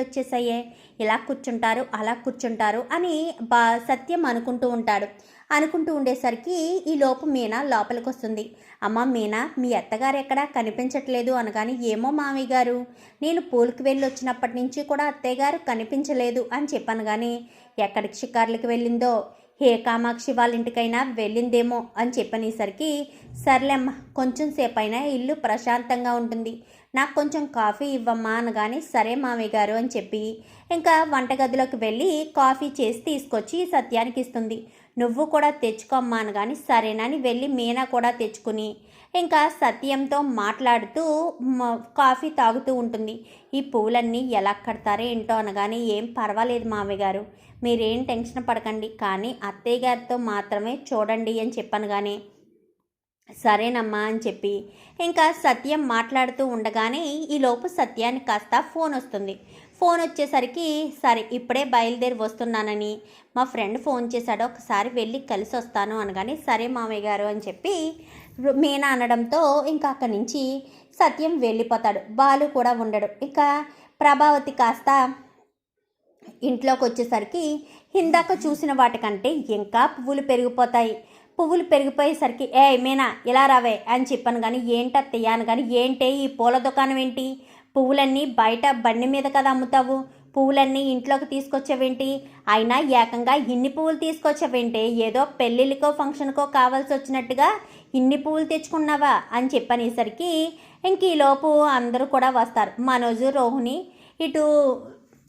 వచ్చేసాయే ఇలా కూర్చుంటారు అలా కూర్చుంటారు అని బా సత్యం అనుకుంటూ ఉంటాడు. అనుకుంటూ ఉండేసరికి ఈ లోపు మీనా లోపలికి వస్తుంది అమ్మ మీనా మీ అత్తగారు ఎక్కడా కనిపించట్లేదు అనగాని ఏమో మామయ్య గారు నేను పూలకి వెళ్ళి వచ్చినప్పటి నుంచి కూడా అత్తయ్య గారు కనిపించలేదు అని చెప్పాను కానీ ఎక్కడికి షికార్లకి వెళ్ళిందో హే కామాక్షి వాళ్ళ ఇంటికైనా వెళ్ళిందేమో అని చెప్పనేసరికి సర్లేమ్మ కొంచెం అయినా ఇల్లు ప్రశాంతంగా ఉంటుంది. నాకు కొంచెం కాఫీ ఇవ్వమ్మా అనగానే సరే మామయ్య గారు అని చెప్పి ఇంకా వంటగదిలోకి వెళ్ళి కాఫీ చేసి తీసుకొచ్చి సత్యానికి ఇస్తుంది నువ్వు కూడా తెచ్చుకోమ్మా కానీ సరేనని వెళ్ళి మీనా కూడా తెచ్చుకుని ఇంకా సత్యంతో మాట్లాడుతూ కాఫీ తాగుతూ ఉంటుంది. ఈ పూలన్నీ ఎలా కడతారో ఏంటో అనగానే ఏం పర్వాలేదు మామయ్య గారు మీరేం టెన్షన్ పడకండి కానీ అత్తయ్య గారితో మాత్రమే చూడండి అని చెప్పాను కానీ సరేనమ్మా అని చెప్పి ఇంకా సత్యం మాట్లాడుతూ ఉండగానే ఈలోపు సత్యానికి కాస్త ఫోన్ వస్తుంది. ఫోన్ వచ్చేసరికి సరే ఇప్పుడే బయలుదేరి వస్తున్నానని. మా ఫ్రెండ్ ఫోన్ చేశాడు ఒకసారి వెళ్ళి కలిసి వస్తాను అనగానే సరే మామయ్య గారు అని చెప్పి మీనా అనడంతో ఇంకా అక్కడి నుంచి సత్యం వెళ్ళిపోతాడు. బాలు కూడా ఉండడు. ఇంకా ప్రభావతి కాస్త ఇంట్లోకి వచ్చేసరికి ఇందాక చూసిన వాటికంటే ఇంకా పువ్వులు పెరిగిపోతాయి. పువ్వులు పెరిగిపోయేసరికి ఏ మీనా ఇలా రావే అని చెప్పాను కానీ ఏంటత్తయ్య అని కానీ ఏంటే ఈ పూల దుకాణం ఏంటి? పువ్వులన్నీ బయట బండి మీద కదా అమ్ముతావు? పువ్వులన్నీ ఇంట్లోకి తీసుకొచ్చావేంటి? అయినా ఏకంగా ఇన్ని పువ్వులు తీసుకొచ్చావేంటి? ఏదో పెళ్ళిళ్ళకో ఫంక్షన్కో కావాల్సి వచ్చినట్టుగా ఇన్ని పువ్వులు తెచ్చుకున్నావా? అని చెప్పనేసరికి ఇంక ఈలోపు అందరూ కూడా వస్తారు. మనోజు రోహిణి ఇటు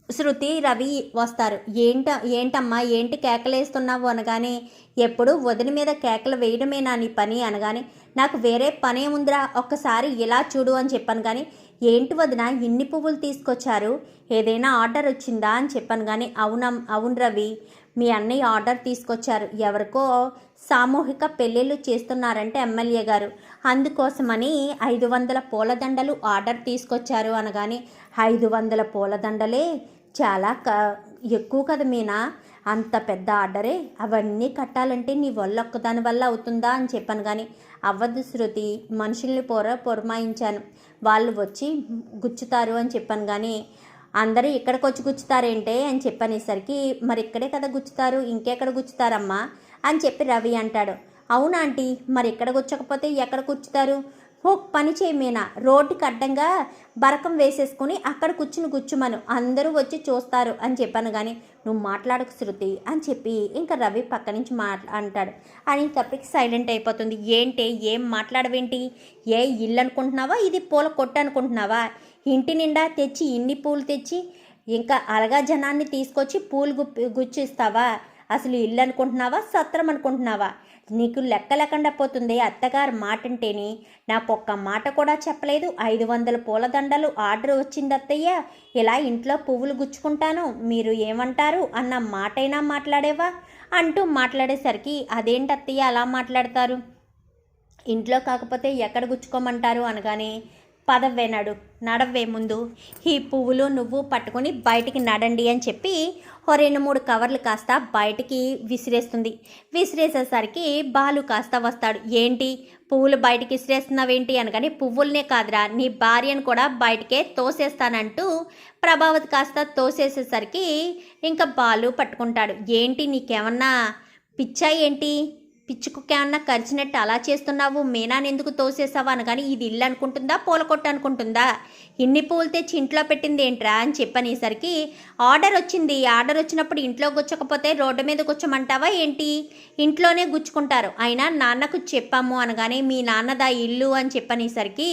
శృతి రవి వస్తారు. ఏంట ఏంటమ్మా ఏంటి కేకలేస్తున్నావు అనగానే ఎప్పుడు వదిన మీద కేకలు వేయడమేనా నీ పని అనగానే నాకు వేరే పనే ఉందిరా ఒక్కసారి ఇలా చూడు అని చెప్పాను కానీ ఏంటి వదిన ఇన్ని పువ్వులు తీసుకొచ్చారు? ఏదైనా ఆర్డర్ వచ్చిందా అని చెప్పాను కానీ అవునా అవును రవి. మీ అన్నయ్య ఆర్డర్ తీసుకొచ్చారు. ఎవరికో సామూహిక పెళ్ళిళ్ళు చేస్తున్నారంటే ఎమ్మెల్యే గారు. అందుకోసమని ఐదు వందల పూలదండలు ఆర్డర్ తీసుకొచ్చారు అనగానే ఐదు వందల పూలదండలే చాలా క ఎక్కువ కదా మీనా? అంత పెద్ద ఆర్డరే అవన్నీ కట్టాలంటే నీ వల్ల ఒక్కదాని వల్ల అవుతుందా అని చెప్పాను కానీ అవ్వదు శృతి. మనుషుల్ని పొర పొరమాయించాను. వాళ్ళు వచ్చి గుచ్చుతారు అని చెప్పాను కానీ అందరూ ఇక్కడికి వచ్చి గుచ్చుతారేంటే అని చెప్పనేసరికి మరి ఇక్కడే కదా గుచ్చుతారు ఇంకెక్కడ గుచ్చుతారమ్మా అని చెప్పి రవి అంటాడు. అవునా ఆంటీ? మరి ఇక్కడ గుచ్చకపోతే ఎక్కడ గుచ్చుతారు? ఓ పని చేయమేనా రోడ్డుకి అడ్డంగా బరకం వేసేసుకుని అక్కడ కూర్చుని కూర్చుమను. అందరూ వచ్చి చూస్తారు అని చెప్పాను కానీ నువ్వు మాట్లాడకు శృతి అని చెప్పి ఇంకా రవి పక్క నుంచి మాట్లా అంటాడు. అని తప్పటికి సైలెంట్ అయిపోతుంది. ఏంటి ఏం మాట్లాడవేంటి? ఏ ఇల్లు అనుకుంటున్నావా ఇది పూల కొట్టు అనుకుంటున్నావా? ఇంటి నిండా తెచ్చి ఇన్ని పూలు తెచ్చి ఇంకా అలగా జనాన్ని తీసుకొచ్చి పూలు గుప్పి గుచ్చిస్తావా? అసలు ఇల్లు అనుకుంటున్నావా? సత్రం అనుకుంటున్నావా? నీకు లెక్క లేకుండా పోతుంది అత్తగారు మాటంటేని. నాకు ఒక్క మాట కూడా చెప్పలేదు. ఐదు వందల పూలదండలు ఆర్డర్ వచ్చింది అత్తయ్య ఇలా ఇంట్లో పువ్వులు గుచ్చుకుంటాను. మీరు ఏమంటారు? అన్న మాటైనా మాట్లాడేవా? అంటూ మాట్లాడేసరికి అదేంటి అత్తయ్య అలా మాట్లాడతారు? ఇంట్లో కాకపోతే ఎక్కడ గుచ్చుకోమంటారు? అనగానే పదవ్వే నడు నడవే ముందు ఈ పువ్వులు నువ్వు పట్టుకొని బయటికి నడండి అని చెప్పి ఓ రెండు మూడు కవర్లు కాస్త బయటికి విసిరేస్తుంది. విసిరేసేసరికి బాలు కాస్త వస్తాడు. ఏంటి? పువ్వులు బయటికి విసిరేస్తున్నావేంటి అనగానే పువ్వులనే కాదురా నీ భార్యను కూడా బయటికే తోసేస్తానంటూ ప్రభావతి కాస్త తోసేసేసరికి ఇంకా బాలు పట్టుకుంటాడు. ఏంటి నీకేమన్నా పిచ్చా ఏంటి? పిచ్చుకుకేమన్నా కరిచినట్టు అలా చేస్తున్నావు? మీనాని ఎందుకు తోసేసావా అనగాని ఇది ఇల్లు అనుకుంటుందా? పూల కొట్టు అనుకుంటుందా? ఇన్ని పూలు తెచ్చి ఇంట్లో పెట్టింది ఏంట్రా అని చెప్పనేసరికి ఆర్డర్ వచ్చింది. ఆర్డర్ వచ్చినప్పుడు ఇంట్లో గుచ్చకపోతే రోడ్డు మీద గుచ్చమంటావా ఏంటి? ఇంట్లోనే గుచ్చుకుంటారు. అయినా నాన్నకు చెప్పాము అనగానే మీ నాన్నదా ఇల్లు? అని చెప్పనేసరికి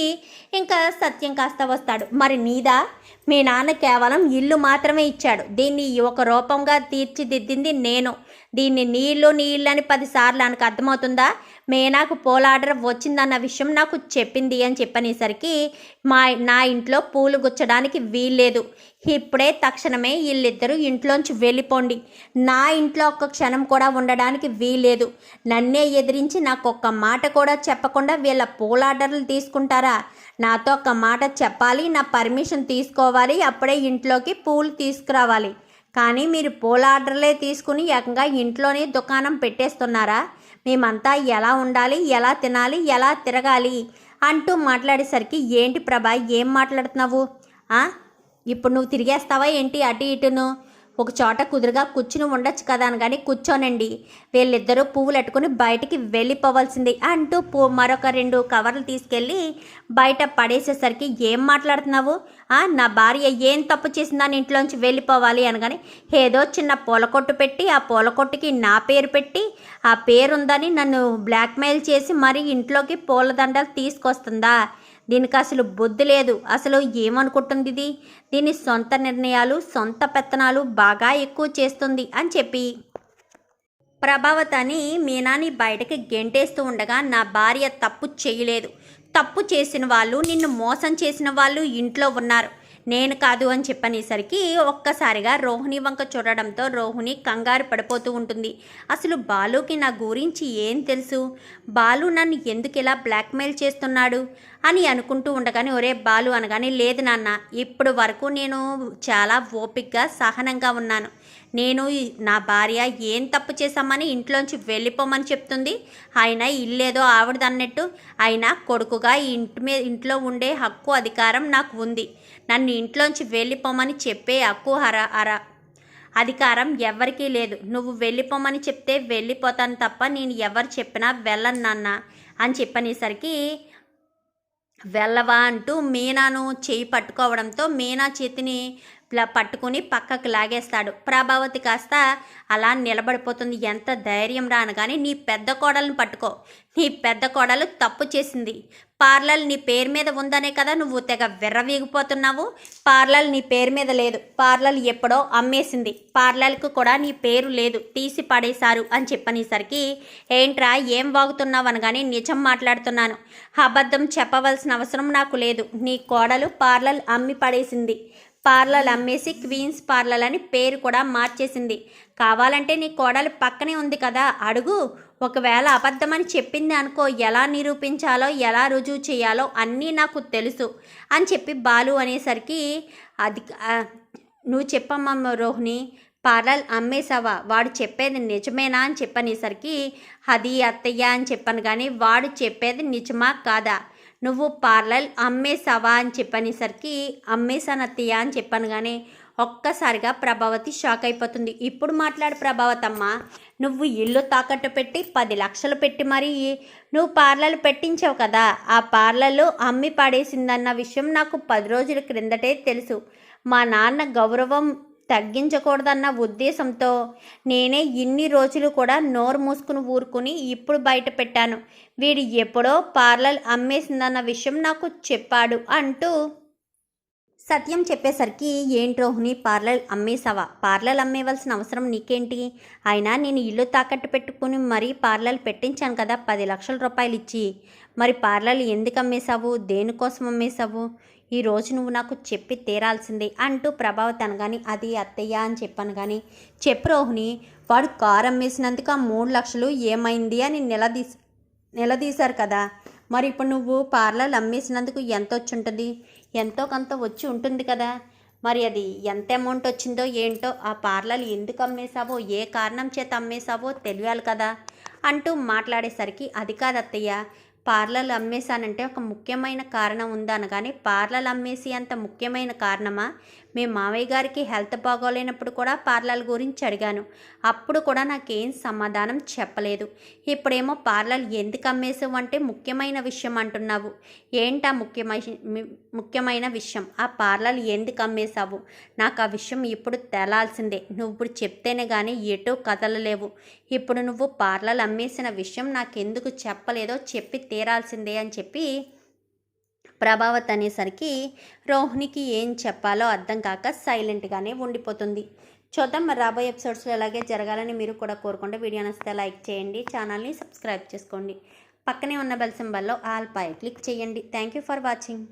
ఇంకా సత్యం కాస్త వస్తాడు. మరి నీదా? మీ నాన్న కేవలం ఇల్లు మాత్రమే ఇచ్చాడు. దీన్ని ఒక రూపంగా తీర్చిదిద్దింది నేను. దీన్ని నీళ్ళు నీళ్ళు అని పదిసార్లు నాకు అర్థమవుతుందా? మేనాకు పూల ఆర్డర్ వచ్చిందన్న విషయం నాకు చెప్పింది అని చెప్పనేసరికి మా నా ఇంట్లో పూలు గుచ్చడానికి వీల్లేదు. ఇప్పుడే తక్షణమే వీళ్ళిద్దరూ ఇంట్లోంచి వెళ్ళిపోండి. నా ఇంట్లో ఒక్క క్షణం కూడా ఉండడానికి వీల్లేదు. నన్నే ఎదిరించి నాకు ఒక్క మాట కూడా చెప్పకుండా వీళ్ళ పూల ఆర్డర్లు తీసుకుంటారా? నాతో ఒక్క మాట చెప్పాలి నా పర్మిషన్ తీసుకోవాలి అప్పుడే ఇంట్లోకి పూలు తీసుకురావాలి. కానీ మీరు పూల ఆర్డర్లే తీసుకుని ఏకంగా ఇంట్లోనే దుకాణం పెట్టేస్తున్నారా? మేమంతా ఎలా ఉండాలి? ఎలా తినాలి? ఎలా తిరగాలి? అంటూ మాట్లాడేసరికి ఏంటి ప్రభా ఏం మాట్లాడుతున్నావు? ఇప్పుడు నువ్వు తిరిగేస్తావా ఏంటి అటు ఇటును? ఒక చోట కుదురుగా కూర్చుని ఉండొచ్చు కదా అని కానీ కూర్చోనండి. వీళ్ళిద్దరూ పువ్వులు అట్టుకుని బయటికి వెళ్ళిపోవాల్సింది అంటూ పూ మరొక రెండు కవర్లు తీసుకెళ్ళి బయట పడేసేసరికి ఏం మాట్లాడుతున్నావు? నా భార్య ఏం తప్పు చేసిందని ఇంట్లోంచి వెళ్ళిపోవాలి అనగానే ఏదో చిన్న పూల కొట్టు పెట్టి ఆ పూల కొట్టుకి నా పేరు పెట్టి ఆ పేరు ఉందని నన్ను బ్లాక్మెయిల్ చేసి మరి ఇంట్లోకి పూలదండలు తీసుకొస్తుందా? దీనికి అసలు బుద్ధి లేదు. అసలు ఏమనుకుంటుంది ఇది దీని సొంత నిర్ణయాలు సొంత పెత్తనాలు బాగా ఎక్కువ చేస్తుంది అని చెప్పి. ప్రభావతని మీనాని బయటకి గెంటేస్తూ ఉండగా నా భార్య తప్పు చేయలేదు. తప్పు చేసిన వాళ్ళు నిన్ను మోసం చేసిన వాళ్ళు ఇంట్లో ఉన్నారు. నేను కాదు అని చెప్పనేసరికి ఒక్కసారిగా రోహిణి వంక చూడడంతో రోహిణి కంగారు పడిపోతూ ఉంటుంది. అసలు బాలుకి నా గురించి ఏం తెలుసు? బాలు నన్ను ఎందుకు ఇలా బ్లాక్మెయిల్ చేస్తున్నాడు? అని అనుకుంటూ ఉండగానే ఒరే బాలు అనగానే లేదు నాన్న ఇప్పుడు వరకు నేను చాలా ఓపిక్గా సహనంగా ఉన్నాను. నేను నా భార్య ఏం తప్పు చేశామని ఇంట్లోంచి వెళ్ళిపోమని చెప్తుంది. ఆయన ఇల్లేదో ఆవిడదన్నట్టు. అయినా కొడుకుగా ఇంటి మీద ఇంట్లో ఉండే హక్కు అధికారం నాకు ఉంది. నన్ను ఇంట్లోంచి వెళ్ళిపోమని చెప్పే హక్కు హర అర అధికారం ఎవరికీ లేదు. నువ్వు వెళ్ళిపోమని చెప్తే వెళ్ళిపోతాను తప్ప నేను ఎవరు చెప్పినా వెళ్ళను నాన్న అని చెప్పనేసరికి వెళ్ళవా అంటూ మీనాను చేయి పట్టుకోవడంతో మీనా చేతిని పట్టుకుని పక్కకు లాగేస్తాడు. ప్రభావతి కాస్త అలా నిలబడిపోతుంది. ఎంత ధైర్యం రానగానే నీ పెద్ద కోడలను పట్టుకో. నీ పెద్ద కోడలు తప్పు చేసింది. పార్లర్ నీ పేరు మీద ఉందనే కదా నువ్వు తెగ విర్రవీగిపోతున్నావు. పార్లర్ నీ పేరు మీద లేదు. పార్లర్ ఎప్పుడో అమ్మేసింది. పార్లర్కు కూడా నీ పేరు లేదు. తీసి పడేశారు అని చెప్పనేసరికి ఏంట్రా ఏం వాగుతున్నావు అనగానే నిజం మాట్లాడుతున్నాను. అబద్ధం చెప్పవలసిన అవసరం నాకు లేదు. నీ కోడలు పార్లర్ అమ్మి పడేసింది. పార్లర్ అమ్మేసి క్వీన్స్ పార్లర్ అని పేరు కూడా మార్చేసింది. కావాలంటే నీ కోడలు పక్కనే ఉంది కదా అడుగు. ఒకవేళ అబద్ధమని చెప్పింది అనుకో ఎలా నిరూపించాలో ఎలా రుజువు చేయాలో అన్నీ నాకు తెలుసు అని చెప్పి బాలు అనేసరికి అది నువ్వు చెప్పమ్మా రోహిణి పార్లర్ అమ్మేశావా? వాడు చెప్పేది నిజమేనా అని చెప్పనేసరికి అది అత్తయ్య అని చెప్పాను కానీ వాడు చెప్పేది నిజమా కాదా? నువ్వు పార్లర్ అమ్మేసావా అని చెప్పనేసరికి అమ్మేసానత్తయ్య అని చెప్పాను కానీ ఒక్కసారిగా ప్రభావతి షాక్ అయిపోతుంది. ఇప్పుడు మాట్లాడు ప్రభావతమ్మ. నువ్వు ఇల్లు తాకట్టు పెట్టి పది లక్షలు పెట్టి మరీ నువ్వు పార్లర్ పెట్టించావు కదా. ఆ పార్లర్లు అమ్మి పాడేసిందన్న విషయం నాకు పది రోజుల క్రిందటే తెలుసు. మా నాన్న గౌరవం తగ్గించకూడదన్న ఉద్దేశంతో నేనే ఇన్ని రోజులు కూడా నోరు మూసుకుని ఊరుకుని ఇప్పుడు బయట పెట్టాను. వీడు ఎప్పుడో పార్లర్ అమ్మేసిందన్న విషయం నాకు చెప్పాడు అంటూ సత్యం చెప్పేసరికి ఏంటి రోహిణి పార్లర్ అమ్మేసావా పార్లర్ అమ్మేవలసిన అవసరం నీకేంటి? అయినా నేను ఇల్లు తాకట్టు పెట్టుకుని మరీ పార్లర్ పెట్టించాను కదా పది లక్షల రూపాయలు ఇచ్చి మరి పార్లర్ ఎందుకు అమ్మేశావు? దేనికోసం అమ్మేశావు? ఈ రోజు నువ్వు నాకు చెప్పి తీరాల్సిందే అంటూ ప్రభావతి అనగాని అది అత్తయ్య అని చెప్పాను కానీ చెప్పు రోహిణి వాడు కారు అమ్మేసినందుకు ఆ మూడు లక్షలు ఏమైంది అని నిలదీసి నిలదీశారు కదా. మరి ఇప్పుడు నువ్వు పార్లర్లు అమ్మేసినందుకు ఎంత వచ్చి ఉంటుంది ఎంతో కొంత వచ్చి ఉంటుంది కదా. మరి అది ఎంత అమౌంట్ వచ్చిందో ఏంటో ఆ పార్లర్లు ఎందుకు అమ్మేశావో ఏ కారణం చేత అమ్మేశావో తెలియాలి కదా అంటూ మాట్లాడేసరికి అది కాదు అత్తయ్య పార్లర్లు అమ్మేశానంటే ఒక ముఖ్యమైన కారణం ఉందనగానే పార్లర్లు అమ్మేసి అంత ముఖ్యమైన కారణమా? మీ మావయ్య గారికి హెల్త్ బాగోలేనప్పుడు కూడా పార్లర్ గురించి అడిగాను. అప్పుడు కూడా నాకేం సమాధానం చెప్పలేదు. ఇప్పుడేమో పార్లర్ ఎందుకు అమ్మేసావు అంటే ముఖ్యమైన విషయం అంటున్నావు. ఏంటా ముఖ్యమైన ముఖ్యమైన విషయం? ఆ పార్లర్ ఎందుకు అమ్మేశావు? నాకు ఆ విషయం ఇప్పుడు తెలాల్సిందే. నువ్వు ఇప్పుడు చెప్తేనే కానీ ఎటూ కదలలేవు. ఇప్పుడు నువ్వు పార్లర్ అమ్మేసిన విషయం నాకెందుకు చెప్పలేదో చెప్పి తీరాల్సిందే అని చెప్పి ప్రభావత్ అనేసరికి రోహిణికి ఏం చెప్పాలో అర్థం కాక సైలెంట్గానే ఉండిపోతుంది. చూద్దాం మరి రాబోయే ఎపిసోడ్స్లో ఎలాగే జరగాలని మీరు కూడా కోరుకుంటే వీడియో నచ్చితే లైక్ చేయండి ఛానల్ని సబ్స్క్రైబ్ చేసుకోండి. పక్కనే ఉన్న బెల్ సింబల్లో ఆల్ పై క్లిక్ చేయండి. Thank you for watching